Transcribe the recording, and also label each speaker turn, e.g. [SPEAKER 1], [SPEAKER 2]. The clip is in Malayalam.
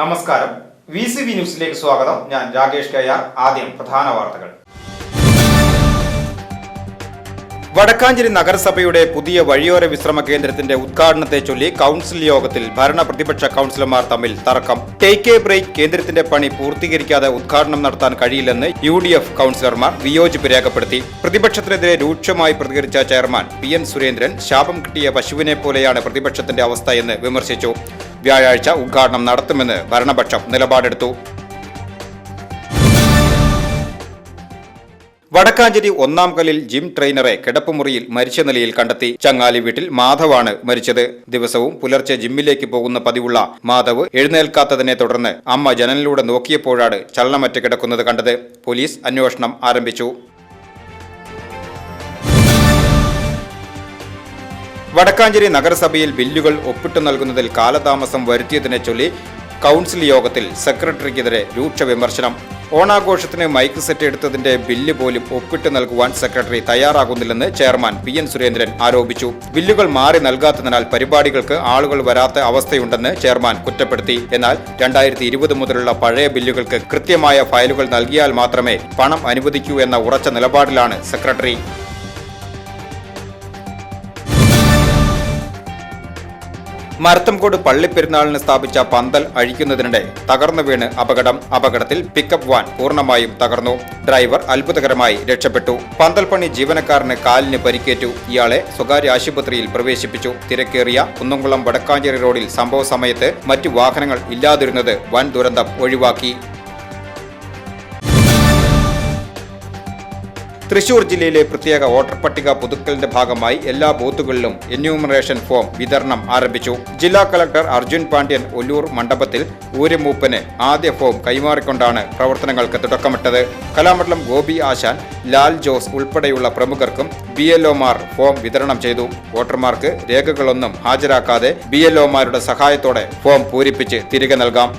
[SPEAKER 1] നമസ്കാരം. വി സി വി ന്യൂസിലേക്ക് സ്വാഗതം. ഞാൻ രാകേഷ് കെ ആർ ആദ്യം പ്രധാന വാർത്തകൾ. വടക്കാഞ്ചേരി നഗരസഭയുടെ പുതിയ വഴിയോര വിശ്രമ കേന്ദ്രത്തിന്റെ ഉദ്ഘാടനത്തെ ചൊല്ലി കൗൺസിൽ യോഗത്തിൽ ഭരണ പ്രതിപക്ഷ കൗൺസിലർമാർ തമ്മിൽ തർക്കം. ടേക്ക് എ ബ്രേക്ക് കേന്ദ്രത്തിന്റെ പണി പൂർത്തീകരിക്കാതെ ഉദ്ഘാടനം നടത്താൻ കഴിയില്ലെന്ന് യു ഡി എഫ് കൗൺസിലർമാർ വിയോജിപ്പ് രേഖപ്പെടുത്തി. പ്രതിപക്ഷത്തിനെതിരെ രൂക്ഷമായി പ്രതികരിച്ച ചെയർമാൻ പി എൻ സുരേന്ദ്രൻ ശാപം കിട്ടിയ പശുവിനെ പോലെയാണ് പ്രതിപക്ഷത്തിന്റെ അവസ്ഥ എന്ന് വിമർശിച്ചു. വ്യാഴാഴ്ച ഉദ്ഘാടനം നടത്തുമെന്ന് ഭരണപക്ഷം നിലപാടെടുത്തു. വടക്കാഞ്ചേരി ഒന്നാം കല്ലിൽ ജിം ട്രെയിനറെ കിടപ്പുമുറിയിൽ മരിച്ച നിലയിൽ കണ്ടെത്തി. ചങ്ങാലി വീട്ടിൽ മാധവാണ് മരിച്ചത്. ദിവസവും പുലർച്ചെ ജിമ്മിലേക്ക് പോകുന്ന പതിവുള്ള മാധവ് എഴുന്നേൽക്കാത്തതിനെ തുടർന്ന് അമ്മ ജനലിലൂടെ നോക്കിയപ്പോഴാണ് ചലനമറ്റ് കിടക്കുന്നത് കണ്ടത്. പോലീസ് അന്വേഷണം ആരംഭിച്ചു. വടക്കാഞ്ചേരി നഗരസഭയിൽ ബില്ലുകൾ ഒപ്പിട്ടു നൽകുന്നതിൽ കാലതാമസം വരുത്തിയതിനെ ചൊല്ലി കൗൺസിൽ യോഗത്തിൽ സെക്രട്ടറിക്കെതിരെ രൂക്ഷ വിമർശനം. ഓണാഘോഷത്തിന് മൈക്ക് സെറ്റ് എടുത്തതിന്റെ ബില്ല് പോലും ഒപ്പിട്ട് നൽകുവാൻ സെക്രട്ടറി തയ്യാറാകുന്നില്ലെന്ന് ചെയർമാൻ പി എൻ സുരേന്ദ്രൻ ആരോപിച്ചു. ബില്ലുകൾ മാറി നൽകാത്തതിനാൽ പരിപാടികൾക്ക് ആളുകൾ വരാത്ത അവസ്ഥയുണ്ടെന്ന് ചെയർമാൻ കുറ്റപ്പെടുത്തി. എന്നാൽ രണ്ടായിരത്തി ഇരുപത് മുതലുള്ള പഴയ ബില്ലുകൾക്ക് കൃത്യമായ ഫയലുകൾ നൽകിയാൽ മാത്രമേ പണം അനുവദിക്കൂ എന്ന ഉറച്ച നിലപാടിലാണ് സെക്രട്ടറി. മരത്തംകോട് പള്ളിപ്പെരുന്നാളിന് സ്ഥാപിച്ച പന്തൽ അഴിക്കുന്നതിനിടെ തകർന്നു വീണ് അപകടം. അപകടത്തിൽ പിക്കപ്പ് വാൻ പൂർണമായും തകർന്നു. ഡ്രൈവർ അത്ഭുതകരമായി രക്ഷപ്പെട്ടു. പന്തൽ പണി ജീവനക്കാരന് കാലിന് പരിക്കേറ്റു. ഇയാളെ സ്വകാര്യ ആശുപത്രിയിൽ പ്രവേശിപ്പിച്ചു. തിരക്കേറിയ കുന്നംകുളം വടക്കാഞ്ചേരി റോഡിൽ സംഭവ സമയത്ത് മറ്റു വാഹനങ്ങൾ ഇല്ലാതിരുന്നത് വൻ ദുരന്തം ഒഴിവാക്കി. തൃശൂർ ജില്ലയിലെ പ്രത്യേക വോട്ടർ പട്ടിക പുതുക്കലിന്റെ ഭാഗമായി എല്ലാ ബൂത്തുകളിലും എന്യൂമറേഷൻ ഫോം വിതരണം ആരംഭിച്ചു. ജില്ലാ കളക്ടർ അർജുൻ പാണ്ഡ്യൻ ഒല്ലൂർ മണ്ഡപത്തിൽ ഊരമൂപ്പന് ആദ്യ ഫോം കൈമാറിക്കൊണ്ടാണ് പ്രവർത്തനങ്ങൾക്ക് തുടക്കമിട്ടത്. കലാമണ്ഡലം ഗോപി ആശാൻ ലാൽ ജോസ് ഉൾപ്പെടെയുള്ള പ്രമുഖർക്കും ബി ഫോം വിതരണം ചെയ്തു. വോട്ടർമാർക്ക് രേഖകളൊന്നും ഹാജരാക്കാതെ ബി സഹായത്തോടെ ഫോം പൂരിപ്പിച്ച് തിരികെ നൽകാം.